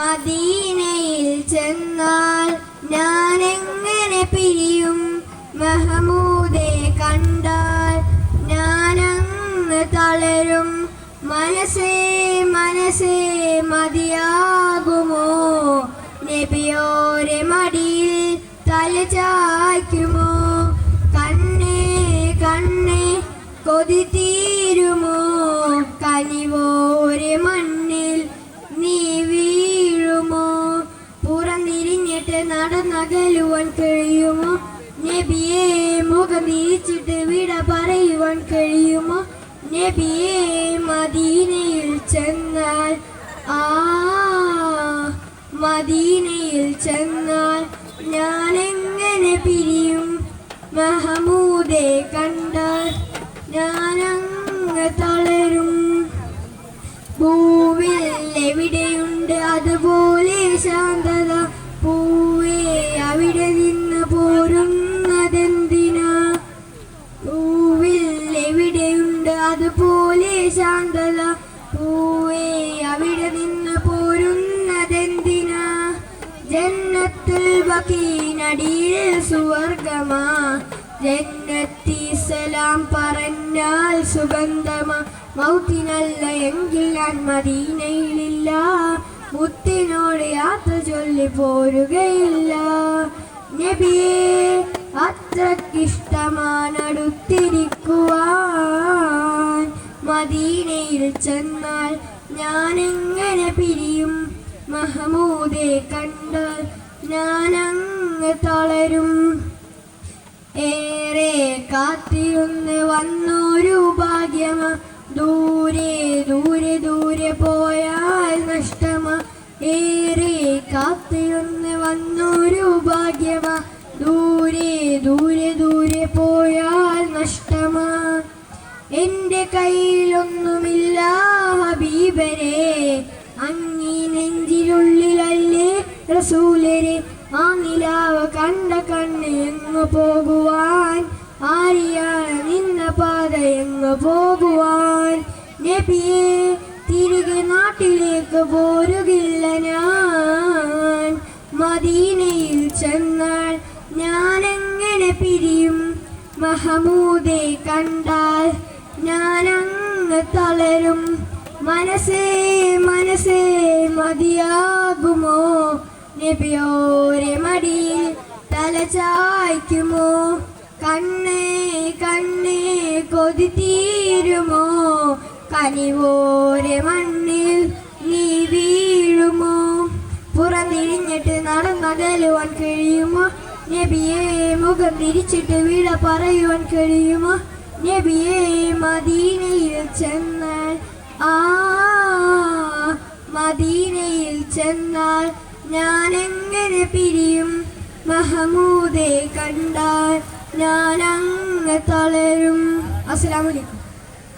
മദീനയിൽ ചെന്നാൽ ഞാൻ എങ്ങനെ പിരിയും? മഹമൂദെ കണ്ടാൽ ഞാൻ അങ്ങ് തളരും. മനസ്സേ മനസ്സേ മതിയാകുമോ? നബിയോരെ മടിയിൽ തല ചായ്ക്കുമോ? കണ്ണേ കണ്ണേ കൊതി തീരുമോ? നടന്നകലുവാൻ കഴിയുമോ? നബിയെ മുഖം തിരിച്ചിട്ട് വിട പറയുവാൻ കഴിയുമോ? നബിയെ മദീനയിൽ ചെന്നാൽ ആ മദീനയിൽ ചെന്നാൽ ഞാൻ എങ്ങനെ പിരിയും? മഹമൂദെ കണ്ടാൽ ഞാൻ അങ്ങ് തളരും. ഭൂമിയിൽ എവിടെയുണ്ട്? അതുപോലെ ശാന്തത അതുപോലെ ശാന്തത പൂവേ അവിടെ നിന്ന് പോരുന്നതെന്തിനാ? ജന്നത്തിൽ ബക്കീനടിയിൽ സുവർഗമാ ജന്നത്തി സലാം പറഞ്ഞാൽ സുഗന്ധമാ. മൗത്തിനല്ല എങ്കിൽ ഞാൻ മദീനയിലില്ല. മുത്തിനോട് യാത്ര ചൊല്ലി പോരുകയില്ല. നബിയെ അത്രക്കിഷ്ടമാനടുത്തിരിക്കുവാൻ മദീനയിൽ ചെന്നാൽ എങ്ങനെ പിരിയും? മഹമൂദെ കണ്ടാൽ ഞാൻ അങ്ങ് തളരും. ഏറെ കാത്തിരുന്ന് വന്നൊരു ഭാഗ്യമ. ദൂരെ ദൂരെ ദൂരെ പോയാൽ നഷ്ടമ. ഏറെ കാത്തിരുന്ന് വന്നൊരു ഭാഗ്യമ. ദൂരെ ദൂരെ ദൂരെ പോയാൽ നഷ്ടമാ. എന്റെ കയ്യിലൊന്നുമില്ല ഹബീബരെ അങ്ങീ നെഞ്ചിലുള്ളിലല്ലേ റസൂലരെ. ആ നിലാവ് കണ്ട കണ്ണ് എങ്ങു പോകുവാൻ? ആരിയാണ് നിന്ന പാത എങ്ങു പോകുവാൻ? നബിയെ തിരികെ നാട്ടിലേക്ക് പോരുകില്ല ഞാൻ. മദീനയിൽ ചെന്നാൽ ഞാൻ എങ്ങനെ പിരിയും? മഹമൂദെ കണ്ടാൽ ഞാൻ അങ്ങ് തളരും. മനസ്സേ മനസ്സേ മതിയാകുമോ? നബിയോരെ മടി തല ചായ്ക്കുമോ? കണ്ണേ കണ്ണേ കൊതി തീരുമോ? കനിവോരെ മണ്ണിൽ നീ വീഴുമോ? പുറന്തിരിഞ്ഞിട്ട് നടന്നകലുവാൻ കഴിയുമോ? നബിയെ മുഖം തിരിച്ചിട്ട് വീട പറയുവാൻ കഴിയുമോ? നബിയെ മദീനയിൽ ചെന്നാൽ ആ മദീനയിൽ ചെന്നാൽ ഞാൻ എങ്ങനെ പിരിയും? മഹമൂദെ കണ്ടാൽ ഞാൻ അങ്ങ് തളരും. അസ്സലാമു അലൈക്കും.